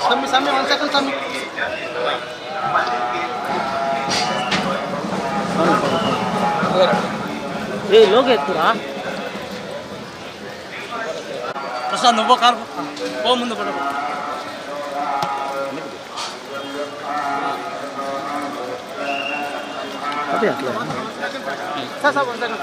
Sami, Sami, one second, Sami. ఏ లోకి ఎక్కురా? ప్రసాద్ నువ్వు car పో. ముందు పడ అదే అట్లా. సార్ సార్ వన్ సెకండ్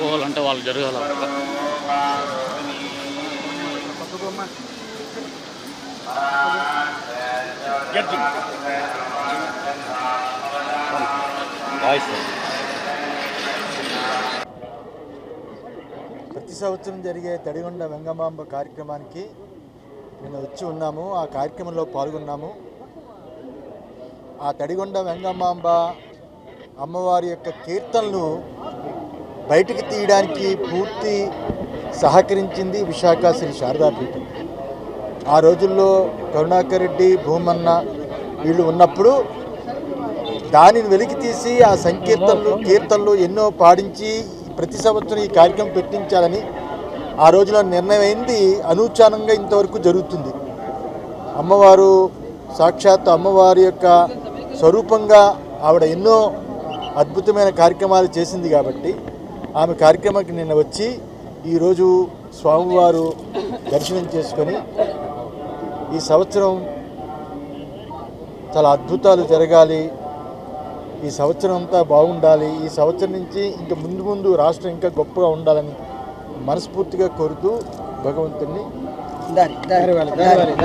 పోవాలంటే వాళ్ళు జరగాల. ప్రతి సంవత్సరం జరిగే తడిగొండ వెంగమాంబ కార్యక్రమానికి మేము వచ్చి ఉన్నాము. ఆ కార్యక్రమంలో పాల్గొన్నాము. ఆ తడిగొండ వెంగమాంబ అమ్మవారి యొక్క కీర్తనలు బయటికి తీయడానికి పూర్తి సహకరించింది విశాఖ శ్రీ శారదాపీఠం ఆ రోజుల్లో కరుణాకర్ రెడ్డి భూమన్న వీళ్ళు ఉన్నప్పుడు దానిని వెలికి తీసి ఆ సంకీర్తనలు కీర్తనలు ఎన్నో పాడించి ప్రతి సంవత్సరం ఈ కార్యక్రమం పెట్టించాలని ఆ రోజున నిర్ణయం అయింది అనూచానంగా ఇంతవరకు జరుగుతుంది. అమ్మవారు సాక్షాత్ అమ్మవారి యొక్క స్వరూపంగా ఆవిడ ఎన్నో అద్భుతమైన కార్యక్రమాలు చేసింది కాబట్టి ఆమె కార్యక్రమానికి నిన్న వచ్చి ఈరోజు స్వామివారు దర్శనం చేసుకొని ఈ సంవత్సరం చాలా అద్భుతాలు జరగాలి. ఈ సంవత్సరం అంతా బాగుండాలి. ఈ సంవత్సరం నుంచి ఇంకా ముందు ముందు రాష్ట్రం ఇంకా గొప్పగా ఉండాలని మనస్ఫూర్తిగా కోరుతూ భగవంతుని